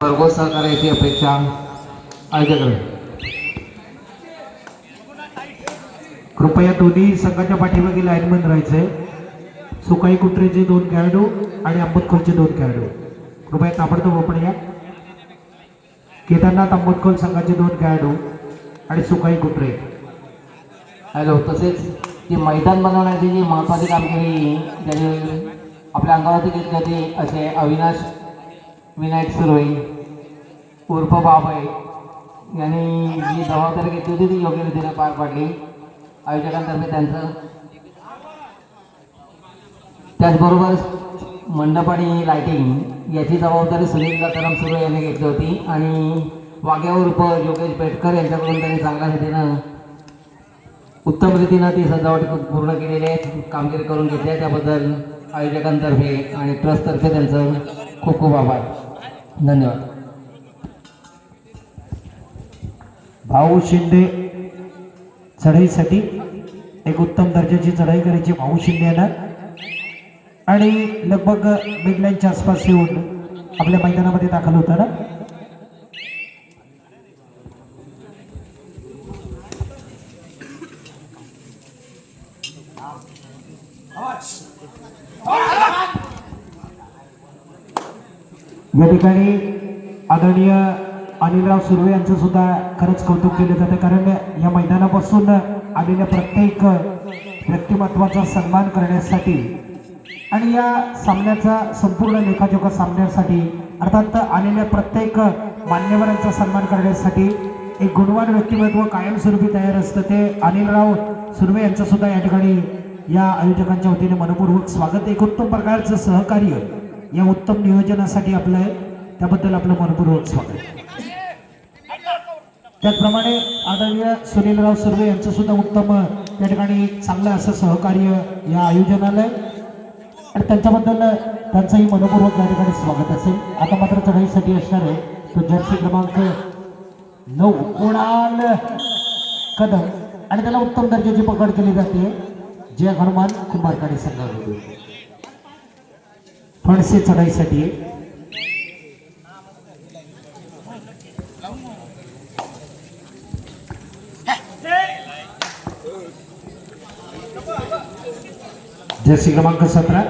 भरघोस सहकार्याची अपेक्षा आयोजकांकडे कृपया दोन्ही संघाच्या पाठीमागे लाईनमन राहायचंय. सुकाई कुत्रेचे दोन खेळाडू आणि आंबतखोलचे दोन खेळाडू. कृपया ताबडतोब आपण या. केदारनाथ आंबतखोल संघाचे दोन खेळाडू आणि सुकाई कुटरे हॅलो तसेच ते मैदान बनवण्याची जी महत्त्वाची कामगिरी ज्याने आपल्या अंगावरती घेतली होती असे अविनाश विनायक सुरवई उर्फ बाबाई यांनी जी जबाबदारी घेतली होती ती योग्य रीतीने पार पाडली. आयोजकांतर्फे त्यांचं त्याचबरोबर मंडप आणि लायटिंग याची जबाबदारी सुनील दत्ताराम सुरू यांनी घेतली होती आणि वाघ्या उर्फ योगेश पेटकर यांच्याकडून त्यांनी चांगल्या रीतीनं उत्तम रीतीनं ती सजावट पूर्ण केलेली आहे कामगिरी करून घेतली आहे. त्याबद्दल आयोजकांतर्फे आणि ट्रस्टतर्फे त्यांचं खूप खूप आभार. धन्यवाद. भाऊ शिंदे चढाईसाठी एक उत्तम दर्जाची चढाई करायची भाऊ शिंदे यांना. आणि लगभग मिडलाईनच्या आसपास येऊन आपल्या मैदानामध्ये दाखल होता ना? या ठिकाणी आदरणीय अनिलराव सुर्वे यांचं सुद्धा खरंच कौतुक केलं जातं. कारण या मैदानापासून आलेल्या प्रत्येक व्यक्तिमत्वाचा सन्मान करण्यासाठी आणि या सामन्याचा संपूर्ण लेखाजोखा सामन्यासाठी अर्थात आलेल्या प्रत्येक मान्यवरांचा सन्मान करण्यासाठी एक गुणवान व्यक्तिमत्व कायमस्वरूपी तयार असतं. ते अनिलराव सुर्वे यांचं सुद्धा या ठिकाणी या आयोजकांच्या वतीने मनपूर्वक स्वागत. एक उत्तम प्रकारचं सहकार्य या उत्तम नियोजनासाठी आपलं आहे त्याबद्दल आपलं मनपूर्वक स्वागत. त्याचप्रमाणे आदरणीय सुनीलराव सुर्वे यांचं सुद्धा उत्तम त्या ठिकाणी चांगलं असं सहकार्य या आयोजनाला आहे. आणि त्यांच्याबद्दल त्यांचंही मनपूर्वक या ठिकाणी स्वागत असेल. आता मात्र चढाईसाठी असणार आहे. तो जर्सी क्रमांक नऊ कुणाल कदम. आणि त्याला उत्तम दर्जाची पकड केली जाते. जय हनुमान कुंभारकाडी संघाकडून फणसे चढाईसाठी. जर्सी क्रमांक सतरा.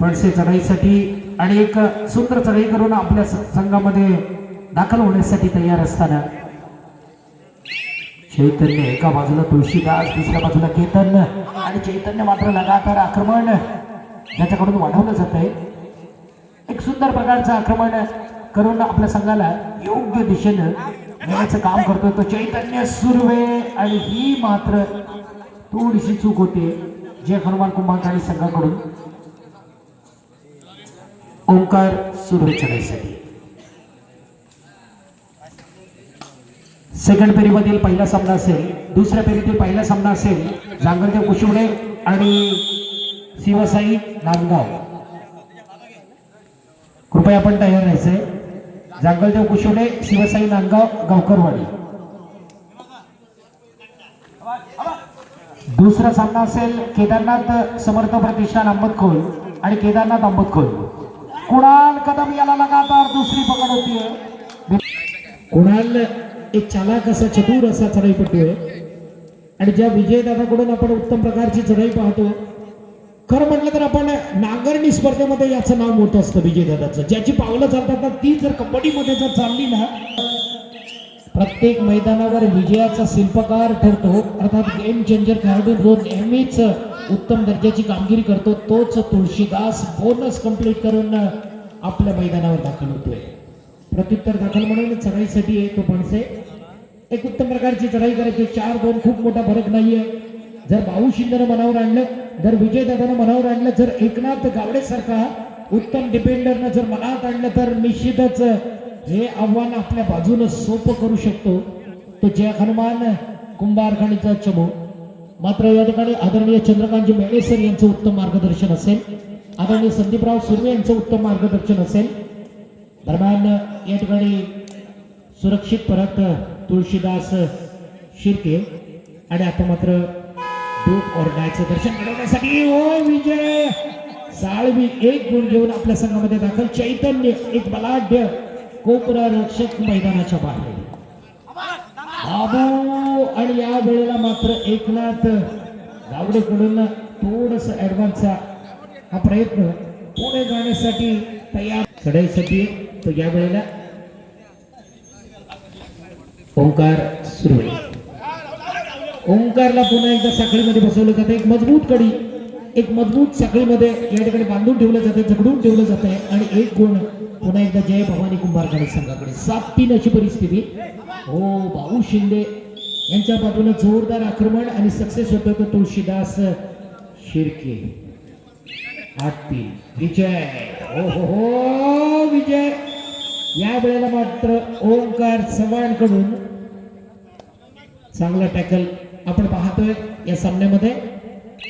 फणसे चढाईसाठी आणि एक सुंदर चढाई करून आपल्या संघामध्ये दाखल होण्यासाठी तयार असताना. चैतन्य एका बाजूला तुळशीदास दुसऱ्या बाजूला केतन आणि चैतन्य मात्र लगातार आक्रमण. ज्याच्याकडून वाढवलं जात आहे एक सुंदर प्रकारचं आक्रमण करून आपल्या संघाला योग्य दिशेनं नेण्याचं काम करतोय तो चैतन्य सुर्वे. आणि ही मात्र थोडीशी चूक होते जे हनुमान कुंभारकाळी संघाकडून ओंकार सुर्वे चढाईसाठी सेकंड फेरीमधील पहिला सामना असेल दुसऱ्या फेरीतील पहिला सामना असेल जांगरदेव कुशिवडे आणि शिवसाई नांदगाव. कृपया आपण तयार राहायचंय. जांगलदेव कुशिवडे शिवसाई नांदगाव गावकरवाडी. दुसरा सामना असेल केदारनाथ समर्थ प्रतिष्ठान आंबतखोल आणि केदारनाथ आंबतखोल कुणाल कदम याला लगातार दुसरी पकड होतीये. कुणाल एक चालाक असा चतुर असा चढाईपटू आहे. आणि ज्या विजयदादाकडून आपण उत्तम प्रकारची चढाई पाहतो खरं म्हटलं तर आपण नांगरणी स्पर्धेमध्ये याचं नाव मोठं असतं विजयदादाचं. ज्याची पावलं चालतात ना ती जर कबड्डीमध्ये जर चालली ना प्रत्येक मैदानावर विजयाचा शिल्पकार ठरतो. अर्थात गेम चेंजर खेळाडू रोज नेहमीच उत्तम दर्जाची कामगिरी करतो. तोच तुळशीदास बोनस कंप्लीट करून आपल्या मैदानावर दाखल होतोय. प्रत्युत्तर दाखल म्हणून चढाईसाठी आहे तो पणसे एक उत्तम प्रकारची चढाई करायची. चार दोन खूप मोठा फरक नाहीये. जर भाऊ शिंदेनं मनावर आणलं जर विजयदादानं मनावर आणलं जर एकनाथ गावडेसारखा उत्तम डिपेंडरनं जर मनात आणलं तर निश्चितच हे आव्हान आपल्या बाजूनं सोपं करू शकतो. तो जय हनुमान कुंभारखाणीचा चमो. मात्र या ठिकाणी आदरणीय चंद्रकांतजी मेळेसर यांचं उत्तम मार्गदर्शन असेल. आदरणीय संदीपराव सुर्वे यांचं उत्तम मार्गदर्शन असेल. दरम्यान या ठिकाणी सुरक्षित परत तुळशीदास शिर्के. आणि आता मात्र डोक ओरडायचं दर्शन घडवण्यासाठी. ओ विजय! साळवी एक गुण घेऊन आपल्या संघामध्ये दाखल. चैतन्य एक बलाढ्य कोपरा रक्षक मैदानाच्या बाहेर. बाबू आणि या वेळेला मात्र एकनाथ गावडेकडून थोडस ऍडव्हान्सचा हा प्रयत्न पुढे जाण्यासाठी तयार. चढाईसाठी तो या वेळेला ओंकार सुरवे ओंकारला पुन्हा एकदा साखळीमध्ये बसवलं जातं. एक मजबूत कडी एक मजबूत साखळीमध्ये या ठिकाणी बांधून ठेवलं जाते जगडून ठेवलं जात आहे. आणि एक गुण पुन्हा एकदा जय भवानी कुंभारकडे संघाकडे. सात तीन अशी परिस्थिती. हो भाऊ शिंदे यांच्या बाजूने जोरदार आक्रमण आणि सक्सेस होतो तो तुळशीदास शिर्के. आठ तीन विजय. हो हो हो विजय. या वेळेला मात्र ओंकार चव्हाणकडून चांगला टॅकल आपण पाहतोय या सामन्यामध्ये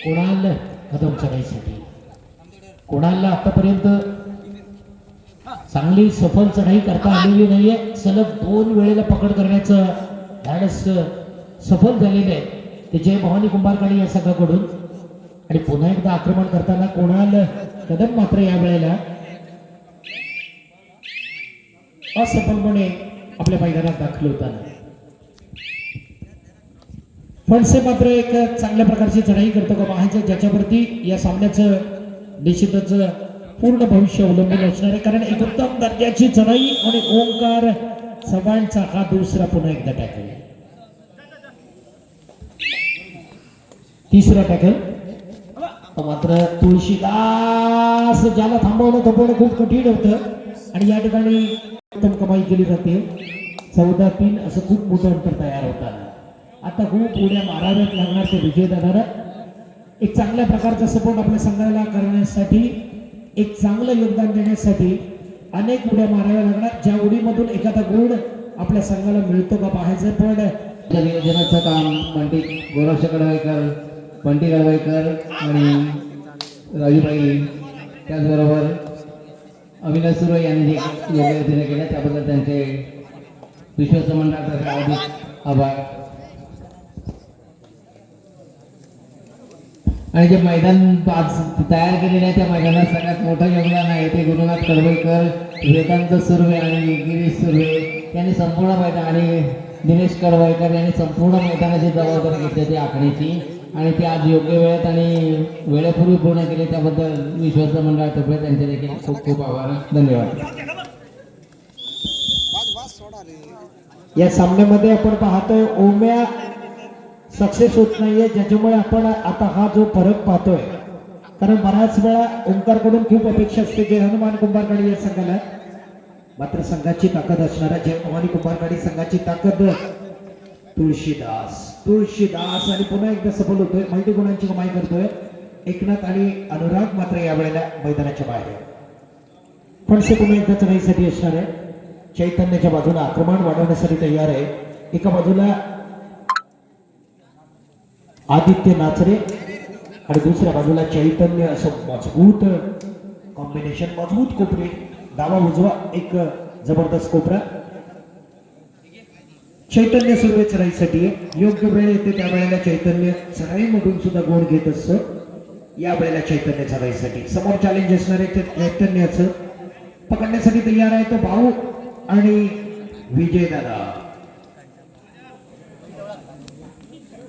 कोणाल कदम चढाईसाठी कोणाला आतापर्यंत चांगली सफल चढाई करता आलेली नाहीये. सलग दोन वेळेला पकड करण्याचं धाडस सफल झालेलं आहे. ते जय भवानी कुंभारकाणी या संघाकडून. आणि पुन्हा एकदा आक्रमण करताना कोणाल कदम मात्र या वेळेला असफलपणे आपल्या मैदानात दाखल होताना. फणसे मात्र एक चांगल्या प्रकारची चढाई करतो का पाहायचं ज्याच्यावरती या सामन्याचं निश्चितच पूर्ण भविष्य अवलंबून असणार आहे. कारण एक उत्तम दर्जाची चढाई आणि ओंकार चव्हाणचा हा दुसरा पुन्हा एकदा टाकेल तिसरा टॅकल मात्र तुळशीदास ज्याला थांबवणं थोपवणं खूप कठीण होतं. आणि या ठिकाणी उत्तम कमाई केली जाते. चौदा तीन असं खूप मोठं अंतर तयार होतं आता हो उड्या माराव्यात लागणार ते विजय एक चांगल्या प्रकारचा सपोर्ट आपल्या संघाला करण्यासाठी एक चांगलं योगदान देण्यासाठी अनेक उड्या माराव्या लागणार. ज्या उडीमधून एखादा गुण आपल्या संघाला मिळतो का पाहायचं पण. नियोजनाचं काम पंडित गौरव कडवाईकर पंडित कडवाईकर आणि राजूबाई त्याचबरोबर अविनाश सुरे यांनी जे योग्य केलं त्याबद्दल त्यांचे विश्वस्त मंडळातर्फे अधिक आभार. आणि जे मैदान आज तयार केलेलं आहे त्या मैदानात सगळ्यात मोठं योगदान आहे ते गुरुनाथ कडवईकर वेदांत सुर्वे आणि गिरीश सुर्वे यांनी संपूर्ण मैदान आणि दिनेश कडवईकर यांनी संपूर्ण मैदानाची जबाबदारी घेतली ती आखणीची आणि ते आज योग्य वेळेत आणि वेळेपूर्वी पूर्ण केले त्याबद्दल विश्वस्त मंडळातर्फे त्यांचे देखील खूप खूप आभार. धन्यवाद. या सामन्यामध्ये आपण पाहतोय ओम्या सक्सेस होत नाहीये ज्याच्यामुळे आपण आता हा जो फरक पाहतोय. कारण बऱ्याच वेळा ओंकारकडून खूप अपेक्षा असते जे हनुमान कुंभारकाडी या संघाला. मात्र संघाची ताकद असणारा जय भवानी कुंभारकाडी संघाची ताकद. तुळशीदास तुळशीदास आणि पुन्हा एकदा सफल होतोय. मल्टी गुणांची कमाई करतोय. एकनाथ आणि अनुराग मात्र यावेळेला मैदानाच्या बाहेर. आहे. फणसे पुन्हा एकदा चढाईसाठी असणार आहे. चैतन्याच्या बाजूला आक्रमण वाढवण्यासाठी तयार आहे. एका बाजूला आदित्य नाचरे आणि दुसऱ्या बाजूला चैतन्य असं मजबूत कॉम्बिनेशन मजबूत कोपरे. डावा उजवा एक जबरदस्त कोपरा. चैतन्य सुरू चढाईसाठी योग्य वेळ येते त्यावेळेला चैतन्य चढाईमधून सुद्धा गुण घेत असतं. या वेळेला चैतन्य चढाईसाठी समोर चॅलेंज असणार आहे ते चैतन्याचं. पकडण्यासाठी तयार आहे तो भाऊ आणि विजय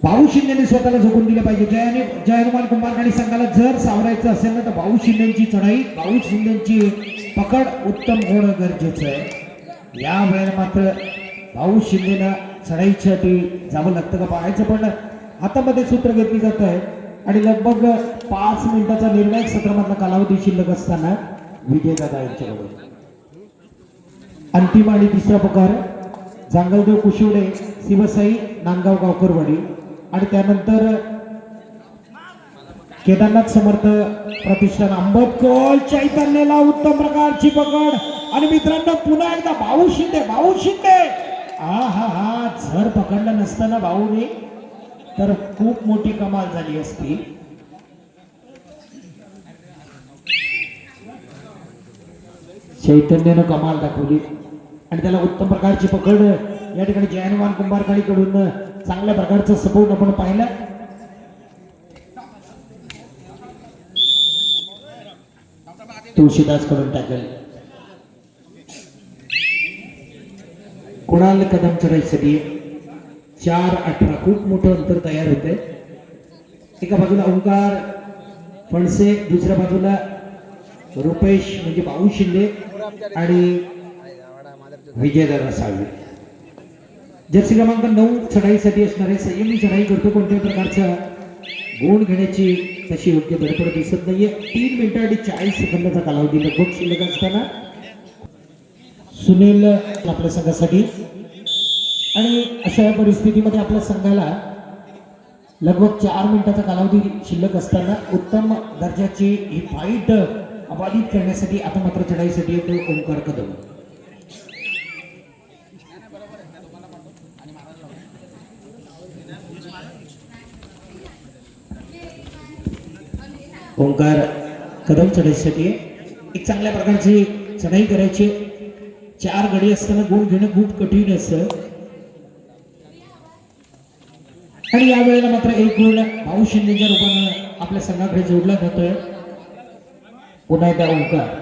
भाऊ शिंदेने स्वतःला झोकून दिलं पाहिजे. जयाने जय हनुमान कुंभारकाळी संघाला जर सावरायचं असेल ना तर भाऊ शिंदेची चढाई भाऊ शिंदेची पकड उत्तम होणं गरजेचं आहे. या वेळेला मात्र भाऊ शिंदेला चढाईसाठी जावं लागतं का पाहायचं पण हातामध्ये सूत्र घेतली जात आहे. आणि लगभग पाच मिनिटाचा निर्णायक सत्रामधला कालावधी शिल्लक असताना विजयदादा यांच्याकडून अंतिम आणि तिसरा प्रकार जांगलदेव कुशिवडे शिवसाई नांदगाव गावकरवाडी. आणि त्यानंतर केदारनाथ समर्थ प्रतिष्ठान आंबटकर चैतन्याला उत्तम प्रकारची पकड. आणि मित्रांनो पुन्हा एकदा भाऊ शिंदे भाऊ शिंदे. हा हा हा झर पकडलं नसताना भाऊने तर खूप मोठी कमाल झाली असती. चैतन्यानं कमाल दाखवली. आणि त्याला उत्तम प्रकारची पकड. या ठिकाणी जयनवान कुंभारकाळीकडून चांगल्या प्रकारचा सपोर्ट आपण पाहिला. तुळशीदास करून टाकेल. कुणाल कदम चढायसाठी चार अठरा खूप मोठं अंतर तयार होते एका बाजूला ओंकार फणसे दुसऱ्या बाजूला रुपेश म्हणजे भाऊ शिंदे आणि विजयदादा साळवे. जर्सी क्रमांक नऊ चढाईसाठी असणारे संयमी चढाई करतो कोणत्याही प्रकारचा? गुण घेण्याची तशी योग्य धडपड दिसत नाहीये. तीन मिनिटं आणि चाळीस सेकंदाचा कालावधी लगभग शिल्लक असताना. सुनील आपल्या संघासाठी. आणि अशा परिस्थितीमध्ये आपल्या संघाला लगभग चार मिनिटाचा कालावधी शिल्लक असताना उत्तम दर्जाची ही फाईट अबाधित करण्यासाठी आता मात्र चढाईसाठी येतो ओंकार कदम. ओंकार कदम चढाईसाठी एक चांगल्या प्रकारची चढाई करायची. चार गडी असताना गुण घेणं खूप कठीण असतं. आणि या वेळेला मात्र एक गुण भाऊ शिंदेच्या रूपानं आपल्या संघाकडे जोडला जातोय. पुन्हा एकदा ओंकार.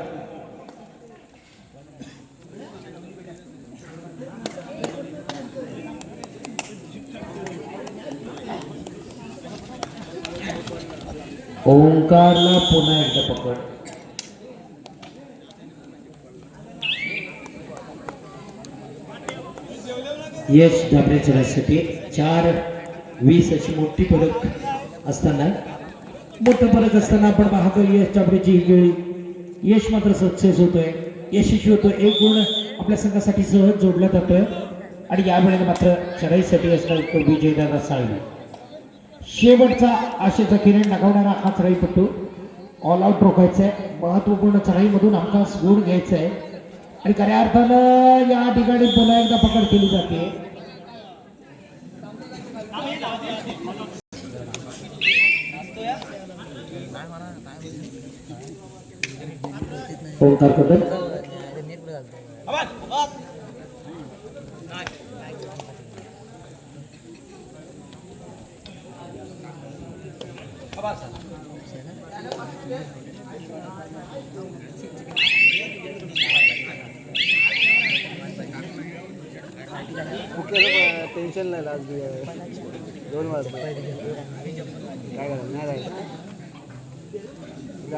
ओंकारला पुन्हा एकदा पकड. यश डाबरे चढायसाठी चार वीस अशी मोठी फरक असताना मोठं फरक असताना आपण पाहतो यश डाबरेची ही वेळी यश मात्र सक्सेस होतोय. यशस्वी होतोय. एक गुण आपल्या संघासाठी सहज जोडला जातोय. आणि यावेळेला मात्र चढाईसाठी असणार तो विजयदादा साळवी. शेवटचा आशेचा किरण लगावणारा हा चढाईपट्टू. ऑल आउट रोखायचा आहे महत्त्वपूर्ण चढाईमधून आमचा गुण घ्यायचा आहे आणि खऱ्या अर्थानं या ठिकाणी पुन्हा एकदा पकड केली जाते. ओंकार कदम. टेन्शन नाही लाज दोन वाजता. काय करा नाही जायचं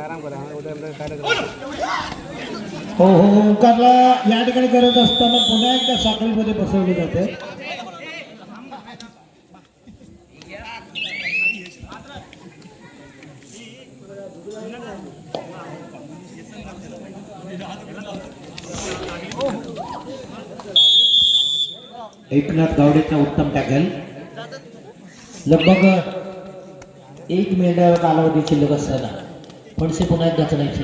आराम करा. उद्या कार्यक्रम हो हो, हो. ओंकारला या ठिकाणी करत असताना पुन्हा एकदा साखळीमध्ये बसवली जाते. एकनाथ गावडेचा उत्तम टॅकल लगभग एक मिनिट कालावधी शिल्लक असताना फणसे पुन्हा एकदा चढायची